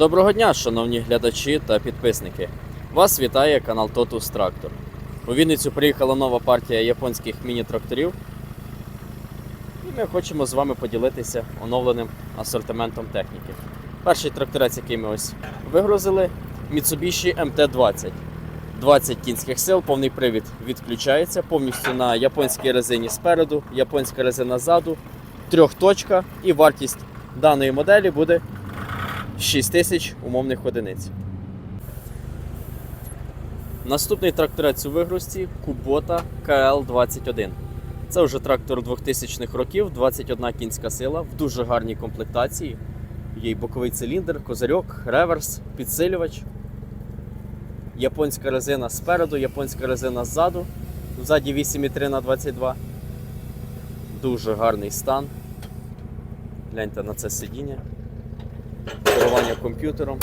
Доброго дня, шановні глядачі та підписники. Вас вітає канал Totus Tractor. У Вінницю приїхала нова партія японських міні-тракторів. І ми хочемо з вами поділитися оновленим асортиментом техніки. Перший тракторець, який ми ось вигрузили, Mitsubishi MT-20. 20 кінських сил, повний привід відключається повністю на японській резині спереду, японська резина ззаду, трьохточка і вартість даної моделі буде 6 тисяч умовних одиниць. Наступний тракторець у вигрузці Kubota KL21. Це вже трактор 2000-х років, 21 кінська сила в дуже гарній комплектації. Є й боковий циліндр, козирьок, реверс, підсилювач. Японська резина спереду, японська резина ззаду. Ззаді 8,3 на 22. Дуже гарний стан. Гляньте на це сидіння керування комп'ютером.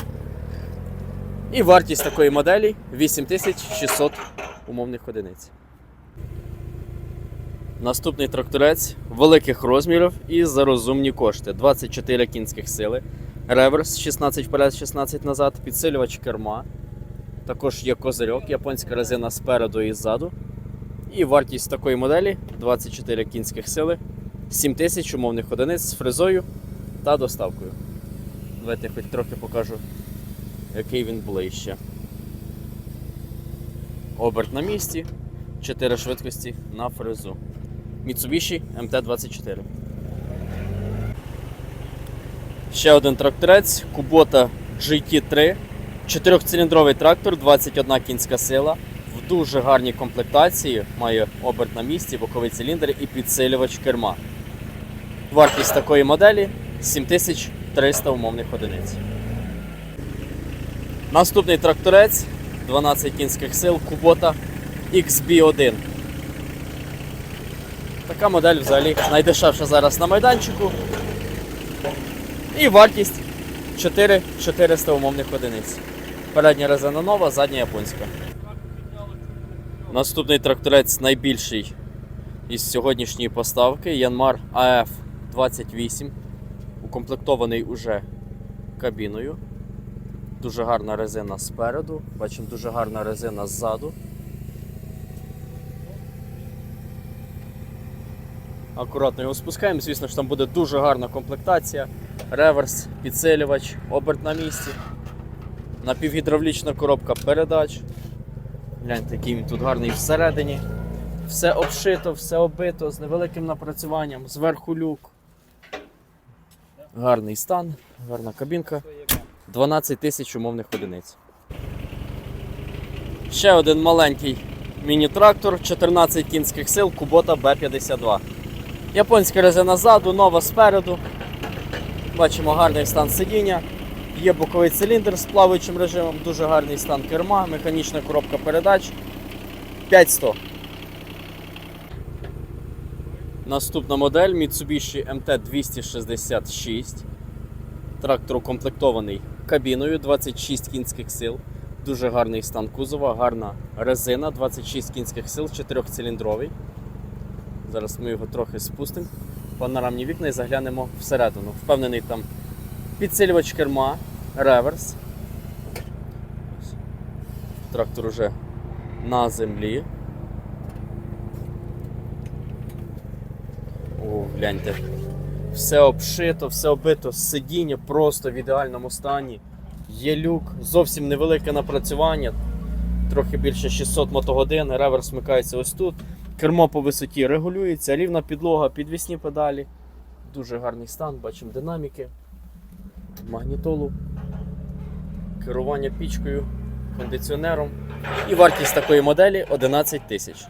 І вартість такої моделі 8600 умовних одиниць. Наступний тракторець великих розмірів і за розумні кошти. 24 кінських сили, реверс 16 вперед, 16 назад, підсилювач керма. Також є козирьок, японська резина спереду і ззаду. І вартість такої моделі 24 кінських сили, 7000 умовних одиниць з фрезою та доставкою. Давайте я хоч трохи покажу, який він ближче. Оберт на місці, 4 швидкості на фрезу. Mitsubishi MT-24. Ще один тракторець Kubota GT3. Чотирьохциліндровий трактор, 21 кінська сила. В дуже гарній комплектації. Має оберт на місці, боковий циліндр і підсилювач керма. Вартість такої моделі 7300 умовних одиниць. Наступний тракторець 12 кінських сил Kubota XB1. Така модель взагалі найдешевша зараз на майданчику. І вартість 4400 умовних одиниць. Передня резина нова, задня японська. Наступний тракторець найбільший із сьогоднішньої поставки Yanmar AF28 укомплектований уже кабіною. Дуже гарна резина спереду, бачимо дуже гарна резина ззаду. Акуратно його спускаємо, звісно ж там буде дуже гарна комплектація, реверс, підсилювач, оберт на місці, напівгідравлічна коробка передач. Гляньте, який він тут гарний всередині. Все обшито, все оббито з невеликим напрацюванням, зверху люк. Гарний стан, гарна кабінка. 12 тисяч умовних одиниць. Ще один маленький міні-трактор, 14 кінських сил, Kubota B52. Японська резина ззаду, нова спереду. Бачимо гарний стан сидіння. Є боковий циліндр з плаваючим режимом, дуже гарний стан керма, механічна коробка передач. 5100. Наступна модель Mitsubishi MT266. Трактор укомплектований кабіною 26 кінських сил. Дуже гарний стан кузова, гарна резина, 26 кінських сил, 4-циліндровий. Зараз ми його трохи спустимо. Панорамні вікна і заглянемо всередину. Впевнений там підсилювач керма, реверс. Трактор уже на землі. Гляньте. Все обшито, все оббито, сидіння просто в ідеальному стані. Є люк, зовсім невелике напрацювання, трохи більше 600 мотогодин, реверс вмикається ось тут. Кермо по висоті регулюється, рівна підлога, підвісні педалі. Дуже гарний стан, бачимо динаміки, магнітолу, керування пічкою, кондиціонером. І вартість такої моделі 11 тисяч.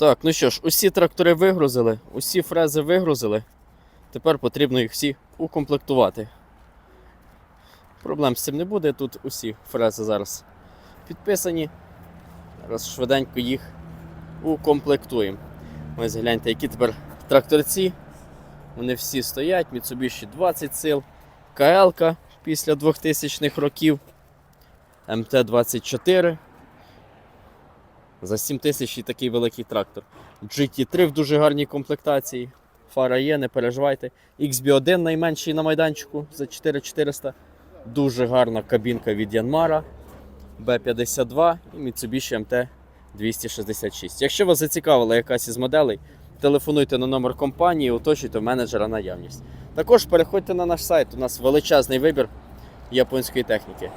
Так, ну що ж, усі трактори вигрузили, усі фрези вигрузили. Тепер потрібно їх всі укомплектувати. Проблем з цим не буде. Тут усі фрези зараз підписані. Зараз швиденько їх укомплектуємо. Ось гляньте, які тепер тракторці. Вони всі стоять, Mitsubishi 20 сил, КЛ після 2000-х років, МТ-24. За 7 тисяч і такий великий трактор. GT3 в дуже гарній комплектації. фара є, не переживайте. XB1 найменший на майданчику за 4400. Дуже гарна кабінка від Янмара. B52 і Mitsubishi MT 266. Якщо вас зацікавила якась із моделей, телефонуйте на номер компанії, уточнюйте в менеджера наявність. Також переходьте на наш сайт, у нас величезний вибір японської техніки.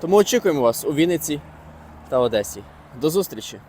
Тому очікуємо вас у Вінниці та Одесі. До зустрічі!